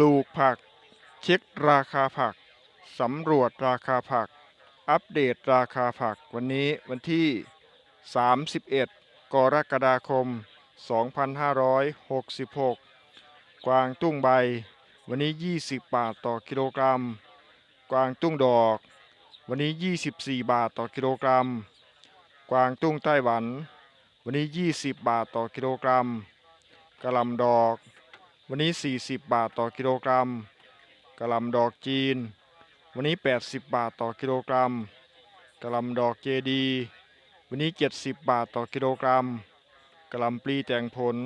ลูกผัก เช็คราคาผัก สำรวจราคาผัก อัปเดตราคาผักวันนี้วันที่ 31 กรกฎาคม 2566 กวางตุ้งใบ วันนี้ 20 บาทต่อกิโลกรัม กวางตุ้งดอก วันนี้ 24 บาทต่อกิโลกรัม กวางตุ้งไต้หวัน วันนี้ 20 บาทต่อกิโลกรัมกระลำดอก วันนี้ 40 บาทต่อกิโลกรัมกะหล่ำดอกจีน วันนี้ 80 บาทต่อกิโลกรัมกะหล่ำดอกเจดี วันนี้ 70 บาทต่อกิโลกรัมกะหล่ำปลีแต่งผล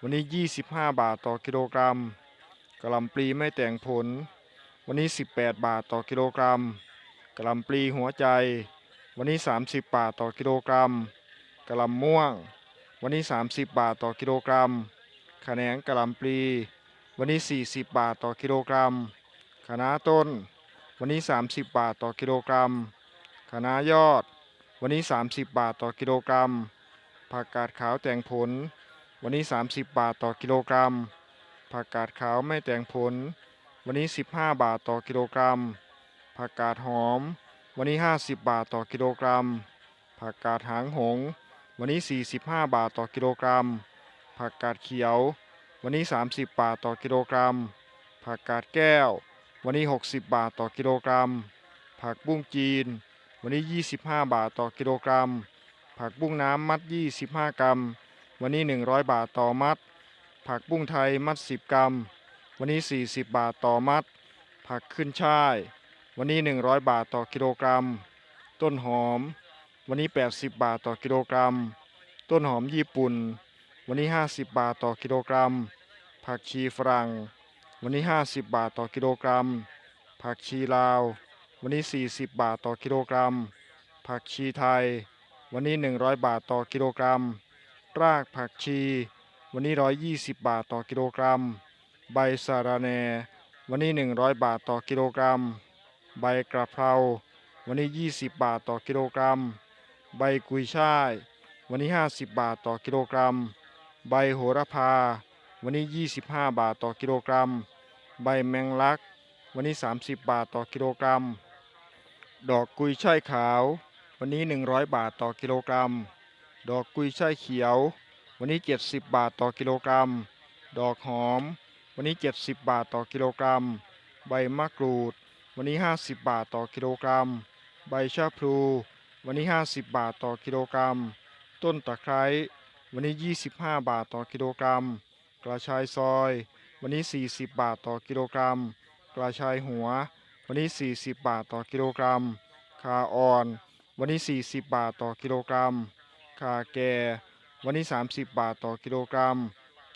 วันนี้ 25 บาทต่อกิโลกรัมกะหล่ำปลีไม่แต่งผล วันนี้ 18 บาทต่อกิโลกรัมกะหล่ำปลีหัวใจ วันนี้ 30 บาทต่อกิโลกรัมกะหล่ำม่วง วันนี้ 30 บาทต่อกิโลกรัม ขแหนงกะหล่ำปลี วันนี้ 40 บาทต่อกิโลกรัมคะน้าต้น วันนี้ 30 บาทต่อกิโลกรัมคะน้ายอด วันนี้ 30 บาทต่อกิโลกรัม ผักกาดขาวแต่งผล วันนี้ 30 บาทต่อกิโลกรัม ผักกาดขาวไม่แต่งผล วันนี้ 15 บาทต่อกิโลกรัม ผักกาดหอม วันนี้ 50 บาทต่อกิโลกรัม ผักกาดหางหง วันนี้ 45 บาทต่อกิโลกรัม ผักกาดเขียว วันนี้ 30 บาทต่อกิโลกรัม ผักกาดแก้ว วันนี้ 60 บาทต่อกิโลกรัม ผักบุ้งจีน วันนี้ 25 บาทต่อกิโลกรัม ผักบุ้งน้ำมัด 25 กรัม วันนี้ 100 บาทต่อมัด ผักบุ้งไทยมัด 10 กรัม วันนี้ 40 บาทต่อมัด ผักขึ้นช่าย วันนี้ 100 บาทต่อกิโลกรัม ต้นหอม วันนี้ 80 บาทต่อกิโลกรัม ต้นหอมญี่ปุ่น วันนี้ 50 บาทต่อกิโลกรัม ผักชีฝรั่ง วันนี้ 50 บาทต่อกิโลกรัม ผักชีลาว วันนี้ 40 บาทต่อกิโลกรัม ผักชีไทย วันนี้ 100 บาทต่อกิโลกรัม รากผักชี วันนี้ 120 บาทต่อกิโลกรัม ใบสะระแหน่วันนี้ 100 บาทต่อกิโลกรัม ใบกระเพรา วันนี้ 20 บาทต่อกิโลกรัม ใบกุยช่าย วันนี้ 50 บาทต่อกิโลกรัม ใบโหระพา วันนี้ 25 บาทต่อกิโลกรัม ใบแมงลัก วันนี้ 30 บาทต่อกิโลกรัม ดอกกุยช่ายขาว วันนี้ 100 บาทต่อกิโลกรัม ดอกกุยช่ายเขียว วันนี้ 70 บาทต่อกิโลกรัม ดอกหอม วันนี้ 70 บาทต่อกิโลกรัม ใบมะกรูด วันนี้ 50 บาทต่อกิโลกรัม ใบชะพลู วันนี้ 50 บาทต่อกิโลกรัม ต้นตะไคร้ วันนี้ 25 บาทต่อกิโลกรัม กระชายซอย วันนี้ 40 บาทต่อกิโลกรัม กระชายหัว วันนี้ 40 บาทต่อกิโลกรัม คาอ่อน วันนี้ 40 บาทต่อกิโลกรัม คาแก่ วันนี้ 30 บาทต่อกิโลกรัม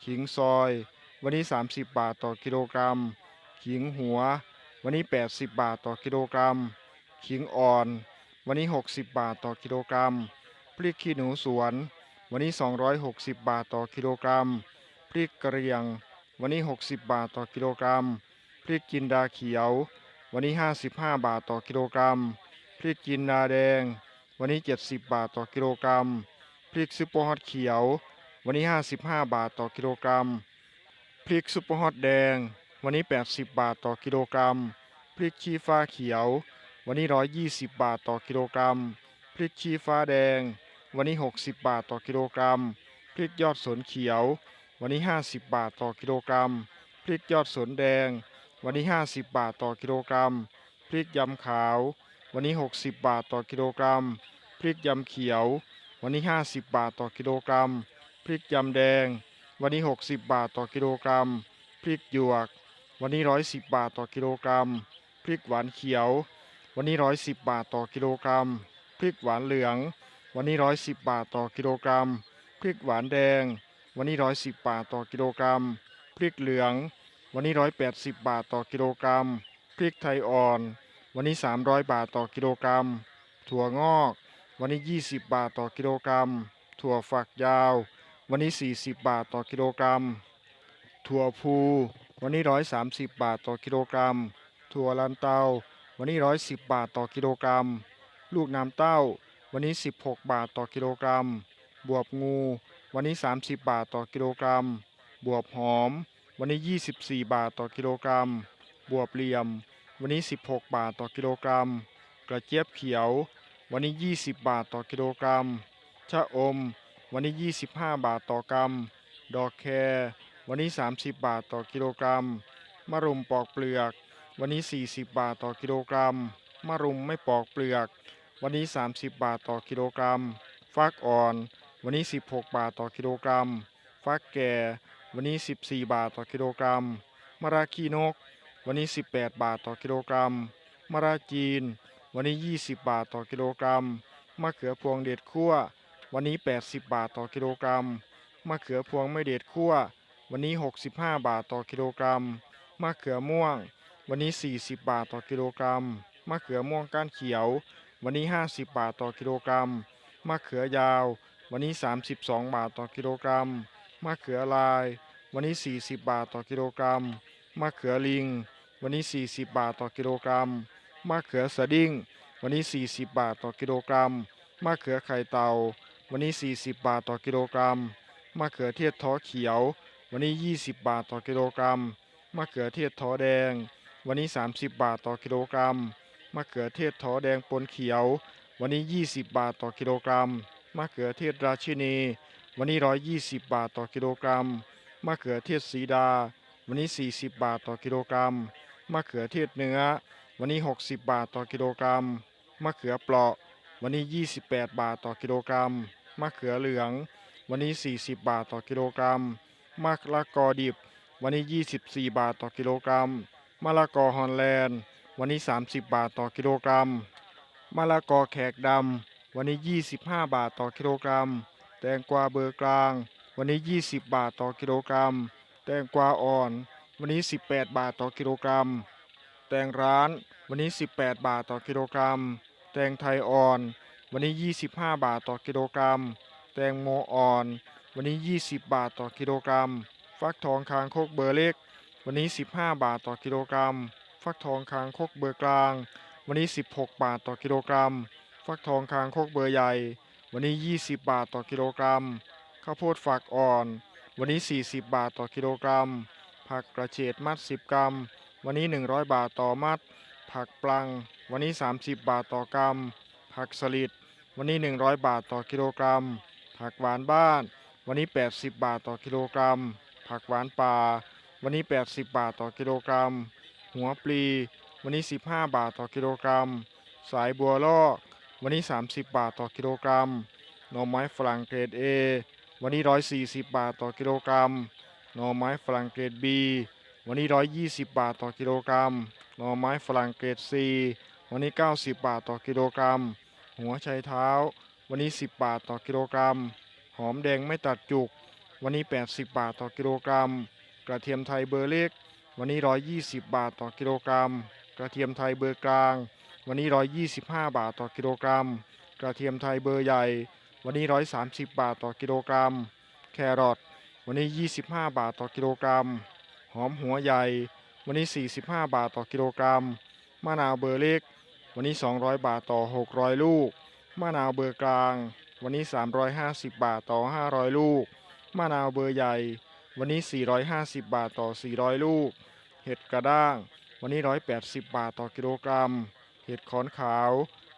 ขิงซอย วันนี้ 30 บาทต่อกิโลกรัม ขิงหัว วันนี้ 80 บาทต่อกิโลกรัม ขิงอ่อน วันนี้ 60 บาทต่อกิโลกรัม พริกขี้หนูสวน วันนี้ 260 บาทต่อกิโลกรัม พริกกระเหรียง วันนี้ 60 บาทต่อกิโลกรัม พริกจินดาเขียว วันนี้ 55 บาทต่อกิโลกรัม พริกจินดาแดง วันนี้ 70 บาทต่อกิโลกรัม พริกซุปเปอร์ฮอตเขียว วันนี้ 55 บาทต่อกิโลกรัม พริกซุปเปอร์ฮอตแดง วันนี้ 80 บาทต่อกิโลกรัม พริกชี้ฟ้าเขียว วันนี้ 120 บาทต่อกิโลกรัม พริกชี้ฟ้าแดง วันนี้ 60 บาทต่อกิโลกรัม พริกยอดสนเขียว วันนี้ 50 บาทต่อกิโลกรัม พริกยอดสนแดง วันนี้ 50 บาทต่อกิโลกรัม พริกยำขาว วันนี้ 60 บาทต่อกิโลกรัม พริกยำเขียว วันนี้ 50 บาทต่อกิโลกรัม พริกยำแดง วันนี้ 60 บาทต่อกิโลกรัม พริกหยวก วันนี้ 110 บาทต่อกิโลกรัม พริกหวานเขียว วันนี้ 110 บาทต่อกิโลกรัม พริกหวานเหลือง วันนี้110บาทต่อกิโลกรัม พริกหวานแดง วันนี้110บาทต่อกิโลกรัม พริกเหลือง วันนี้180บาทต่อกิโลกรัม พริกไทยอ่อน วันนี้300บาทต่อกิโลกรัม ถั่วงอก วันนี้20บาทต่อกิโลกรัม ถั่วฝักยาว วันนี้40บาทต่อกิโลกรัม ถั่วพูวันนี้130บาทต่อกิโลกรัม ถั่วลันเตา วันนี้110บาทต่อกิโลกรัม ลูกน้ำเต้า วันนี้ 16 บาทต่อกิโลกรัม บวบงู วันนี้ 30 บาทต่อกิโลกรัม บวบหอม วันนี้ 24 บาทต่อกิโลกรัม บวบเหลี่ยม วันนี้ 16 บาทต่อกิโลกรัม กระเจี๊ยบเขียว วันนี้ 20 บาทต่อกิโลกรัม ชะอม วันนี้ 25 บาทต่อกรัม ดอกแครวันนี้ 30 บาทต่อกิโลกรัม มะรุมปอกเปลือก วันนี้ 40 บาทต่อกิโลกรัม มะรุมไม่ปอกเปลือก วันนี้ 30 บาทต่อกิโลกรัม ฟักอ่อน วันนี้ 16 บาทต่อกิโลกรัม ฟักแก่ วันนี้ 14 บาทต่อกิโลกรัม มะระขีนก วันนี้ 18 บาทต่อกิโลกรัม มะระจีน วันนี้ 20 บาทต่อกิโลกรัม มะเขือพวงเด็ดคั่ววันนี้ 80 บาทต่อกิโลกรัม มะเขือพวงไม่เด็ดคั่ววันนี้ 65 บาทต่อกิโลกรัม มะเขือม่วง วันนี้ 40 บาทต่อกิโลกรัม มะเขือม่วงก้านเขียว วันนี้ 50 บาทต่อกิโลกรัมมะเขือยาว วันนี้ 32 บาทต่อกิโลกรัมมะเขือลาย วันนี้ 40 บาทต่อกิโลกรัมมะเขือลิง วันนี้ 40 บาทต่อกิโลกรัมมะเขือสดิ้ง วันนี้ 40 บาทต่อกิโลกรัมมะเขือไข่เต่า วันนี้ 40 บาทต่อกิโลกรัมมะเขือเทศท้อเขียว วันนี้ 20 บาทต่อกิโลกรัมมะเขือเทศท้อแดง วันนี้ 30 บาทต่อกิโลกรัม มะเขือเทศท้อแดงปนเขียว วันนี้ 20 บาทต่อกิโลกรัม มะเขือเทศราชินี วันนี้ 120 บาทต่อกิโลกรัม มะเขือเทศสีดา วันนี้ 40 บาทต่อกิโลกรัม มะเขือเทศเนื้อ วันนี้ 60 บาทต่อกิโลกรัม มะเขือเปราะ วันนี้ 28 บาทต่อกิโลกรัม มะเขือเหลือง วันนี้ 40 บาทต่อกิโลกรัม มะละกอดิบ วันนี้ 24 บาทต่อกิโลกรัม มะละกอฮอลแลนด์ วันนี้ 30 บาทต่อกิโลกรัมมะละกอแขกดำวันนี้ 25 บาทต่อกิโลกรัม แตงกวาเบอร์กลาง วันนี้ 20 บาทต่อกิโลกรัม แตงกวาอ่อน วันนี้ 18 บาทต่อกิโลกรัม แตงร้าน วันนี้ 18 บาทต่อกิโลกรัม แตงไทยอ่อน วันนี้ 25 บาทต่อกิโลกรัม แตงโมอ่อน วันนี้ 20 บาทต่อกิโลกรัม ฟักทองคางโคกเบอร์เล็ก วันนี้ 15 บาทต่อกิโลกรัม ฟักทองคางคกเบอร์กลาง วันนี้ 16 บาทต่อกิโลกรัม ฟักทองคางคกเบอร์ใหญ่ วันนี้ 20 บาทต่อกิโลกรัม ข้าวโพดฝักอ่อน วันนี้ 40 บาทต่อกิโลกรัม ผักกระเฉดมัด 10 กรัม วันนี้ 100 บาทต่อมัด ผักปลัง วันนี้ 30 บาทต่อกรัม ผักสลิด วันนี้ 100 บาทต่อกิโลกรัม ผักหวานบ้าน วันนี้ 80 บาทต่อกิโลกรัม ผักหวานป่า วันนี้ 80 บาทต่อกิโลกรัม หัวปลี วันนี้ 15 บาทต่อกิโลกรัม สายบัวลอก วันนี้ 30 บาทต่อกิโลกรัม หน่อไม้ฝรั่งเกรด A วันนี้ 140 บาทต่อกิโลกรัม หน่อไม้ฝรั่งเกรด B วันนี้ 120 บาทต่อกิโลกรัม หน่อไม้ฝรั่งเกรด C วันนี้ 90 บาทต่อกิโลกรัม หัวไชเท้า วันนี้ 10 บาทต่อกิโลกรัม หอมแดงไม่ตัดจุก วันนี้ 80 บาทต่อกิโลกรัม กระเทียมไทยเบอร์เล็ก วันนี้ 120 บาทต่อกิโลกรัม กระเทียมไทยเบอร์กลาง วันนี้ 125 บาทต่อกิโลกรัม กระเทียมไทยเบอร์ใหญ่ วันนี้ 130 บาทต่อกิโลกรัม แครอทวันนี้ 25 บาทต่อกิโลกรัม หอมหัวใหญ่ วันนี้ 45 บาทต่อกิโลกรัม มะนาวเบอร์เล็ก วันนี้ 200 บาทต่อ 600 ลูก มะนาวเบอร์กลาง วันนี้ 350 บาทต่อ 500 ลูก มะนาวเบอร์ใหญ่ วันนี้ 450 บาทต่อ 400 ลูก เห็ดกระด้าง วันนี้ 180 บาทต่อกิโลกรัม เห็ดขอนขาว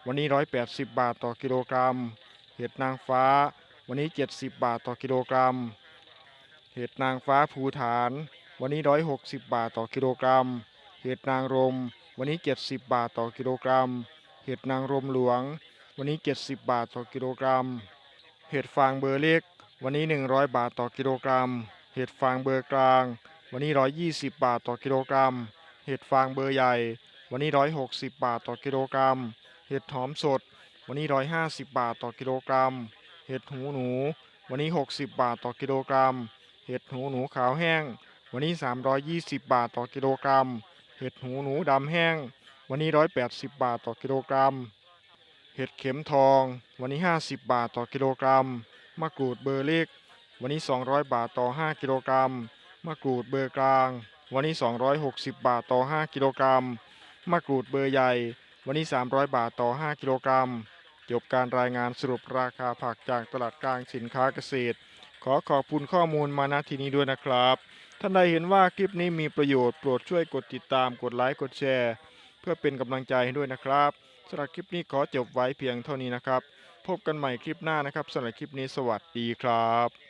วันนี้ 180 บาทต่อกิโลกรัม เห็ดนางฟ้า วันนี้ 70 บาทต่อกิโลกรัม เห็ดนางฟ้าภูฐาน วันนี้ 160 บาทต่อกิโลกรัม เห็ดนางรม วันนี้ 70 บาทต่อกิโลกรัม เห็ดนางรมหลวง วันนี้ 70 บาทต่อกิโลกรัม เห็ดฟางเบอร์เล็ก วันนี้ 100 บาทต่อกิโลกรัม เห็ดฟางเบอร์กลาง วันนี้ 120 บาทต่อกิโลกรัม เห็ดฟางเบอร์ใหญ่ วันนี้ 160 บาทต่อกิโลกรัม เห็ดหอมสด วันนี้ 150 บาทต่อกิโลกรัม เห็ดหูหนู วันนี้ 60 บาทต่อกิโลกรัม เห็ดหูหนูขาวแห้ง วันนี้ 320 บาทต่อกิโลกรัม เห็ดหูหนูดำแห้ง วันนี้ 180 บาทต่อกิโลกรัม เห็ดเข็มทอง วันนี้ 50 บาทต่อกิโลกรัม มะกรูดเบอร์เล็ก วันนี้ 200 บาทต่อ 5 กิโลกรัม มะกรูดเบอร์กลาง วันนี้ 260 บาทต่อ 5 กิโลกรัมมะกรูดเบอร์ใหญ่ วันนี้ 300 บาทต่อ 5 กิโลกรัมจบการรายงานสรุปราคาผักจากตลาดกลางสินค้าเกษตร ขอขอบคุณข้อมูลมาณที่นี้ด้วยนะครับ ท่านใดเห็นว่าคลิปนี้มีประโยชน์โปรดช่วยกดติดตามกดไลค์กดแชร์ เพื่อเป็นกำลังใจให้ด้วยนะครับสำหรับคลิปนี้ขอจบไว้เพียงเท่านี้นะครับ พบกันใหม่คลิปหน้านะครับสำหรับคลิปนี้สวัสดีครับ